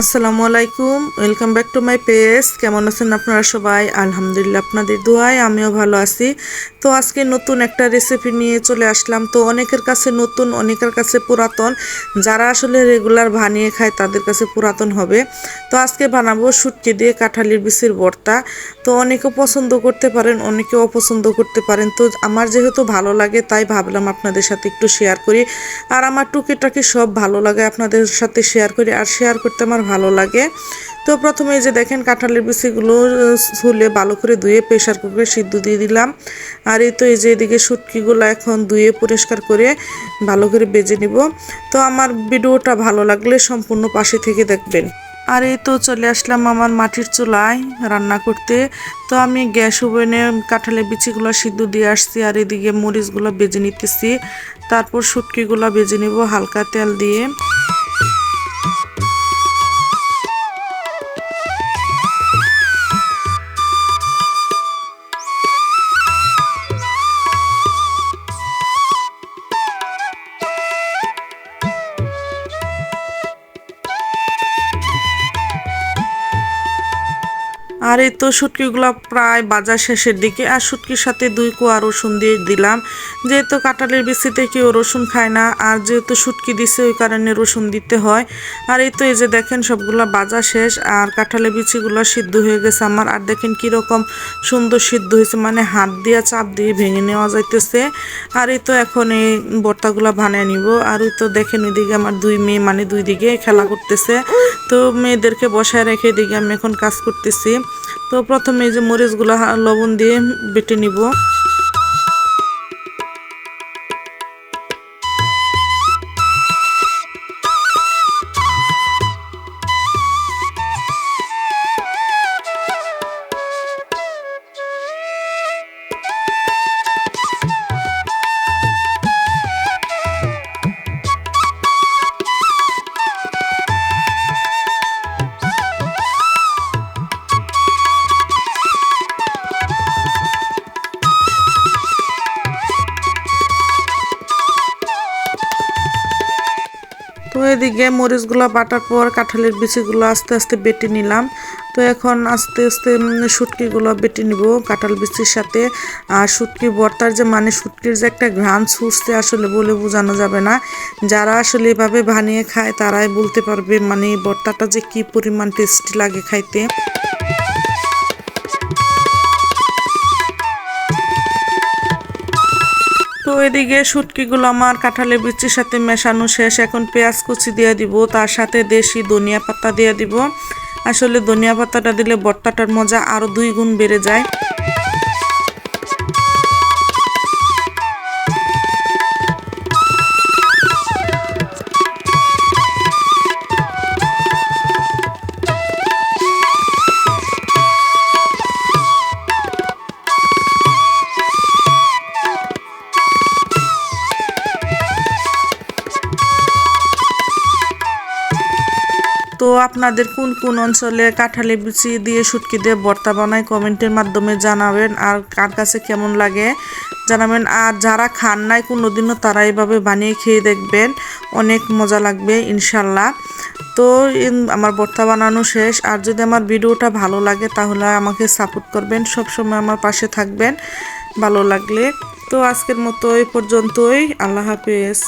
আসসালামু আলাইকুম welcome back to my page কেমন আছেন আপনারা সবাই? আলহামদুলিল্লাহ আপনাদের দোয়ায় আমিও ভালো আছি। তো আজকে নতুন একটা রেসিপি নিয়ে চলে আসলাম। তো অনেকের কাছে নতুন, অনেকের কাছে পুরাতন। যারা আসলে রেগুলার বানিয়ে খায়, তাদের কাছে পুরাতন হবে। তো আজকে বানাবো শুটকি দিয়ে কাঁঠালির বিচির ভর্তা তো অনেকে পছন্দ করতে পারেন, অনেকে অপছন্দ করতে পারেন। তো আমার যেহেতু ভালো লাগে, তাই ভাবলাম আপনাদের সাথে একটু শেয়ার করি। আর আমার টুকিটাকি সব ভালো লাগে আপনাদের সাথে শেয়ার করি। আর শেয়ার করতে আমার ভালো লাগে। তো প্রথমে যে দেখেন কাঁঠালের বিচিগুলো ছুলে ভালো করে ধুয়ে প্রেশার কুকারে সিদ্ধ দিয়ে দিলাম। আর এই তো এই যে এদিকে শুটকিগুলো এখন ধুয়ে পরিষ্কার করে ভালো করে বেজে নিব। তো আমার ভিডিওটা ভালো লাগলে সম্পূর্ণ পাশে থেকে দেখবেন। আর এই তো চলে আসলাম আমার মাটির চুলায় রান্না করতে। তো আমি গ্যাস ওভেনে কাঁঠালের বিচিগুলো সিদ্ধ দিয়ে আসছি আর এদিকে মরিচগুলো বেজে নিতেছি। তারপর শুটকিগুলো বেজে নিব হালকা তেল দিয়ে। আর এই তো শুটকিগুলো প্রায় বাজার শেষের দিকে, আর শুটকির সাথে দুই কোয়া রসুন দিয়ে দিলাম। যেহেতু কাঁঠালের বিচিতে কেউ রসুন খায় না, আর যেহেতু শুটকি দিছে, ওই কারণে রসুন দিতে হয়। আর এই তো এই যে দেখেন সবগুলো বাজা শেষ, আর কাঁঠালের বিচিগুলো সিদ্ধ হয়ে গেছে আমার। আর দেখেন কীরকম সুন্দর সিদ্ধ হয়েছে মানে হাত দিয়ে চাপ দিয়ে ভেঙে নেওয়া যাইতেছে। আর এই তো এখন এই বর্তাগুলো বানিয়ে নিব। আর ওই তো দেখেন ওইদিকে আমার দুই মেয়ে মানে দুই দিকে খেলা করতেছে। তো মেয়েদেরকে বসায় রেখে এদিকে আমি এখন কাজ করতেছি। তো প্রথমে এই যে মরিচগুলো লবণ দিয়ে বেটে নিব। তো এদিকে মরিচগুলো, বাটার পর কাঁঠালের বিচিগুলো আস্তে আস্তে বেটে নিলাম। তো এখন আস্তে আস্তে শুটকিগুলো বেটে নিব কাঁঠাল বিচির সাথে। আর শুটকি বর্তার যে মানে শুটকির যে একটা ঘ্রাণ ছুটছে আসলে বলে বোঝানো যাবে না। যারা আসলে এভাবে বানিয়ে খায়, তারাই বলতে পারবে মানে বর্তাটা যে কি পরিমাণ টেস্টি লাগে খাইতে। তো এদিকে শুটকিগুলো আমার কাঁঠালের বিচির সাথে মেশানো শেষ। এখন পেঁয়াজ কুচি দিয়ে দিব, তার সাথে দেশি ধনিয়া পাতা দিয়ে দিব। আসলে ধনিয়া পাতাটা দিলে বট্টাটার মজা আরও দুই গুণ বেড়ে যায়। তো আপনাদের কোন কোন অঞ্চলে কাঁঠালি বিচি দিয়ে শুটকি দিয়ে ভর্তা বানায় কমেন্টের মাধ্যমে জানাবেন আর কার কাছে কেমন লাগে জানাবেন। আর যারা খান নাই কোনোদিনও তারা এইভাবে বানিয়ে খেয়ে দেখবেন। অনেক মজা লাগবে ইনশাল্লাহ। তো আমার ভর্তা বানানো শেষ। আর যদি আমার ভিডিওটা ভালো লাগে তাহলে আমাকে সাপোর্ট করবেন। সবসময় আমার পাশে থাকবেন। ভালো লাগলে। তো আজকের মতো এই পর্যন্তই। আল্লাহ হাফেজ।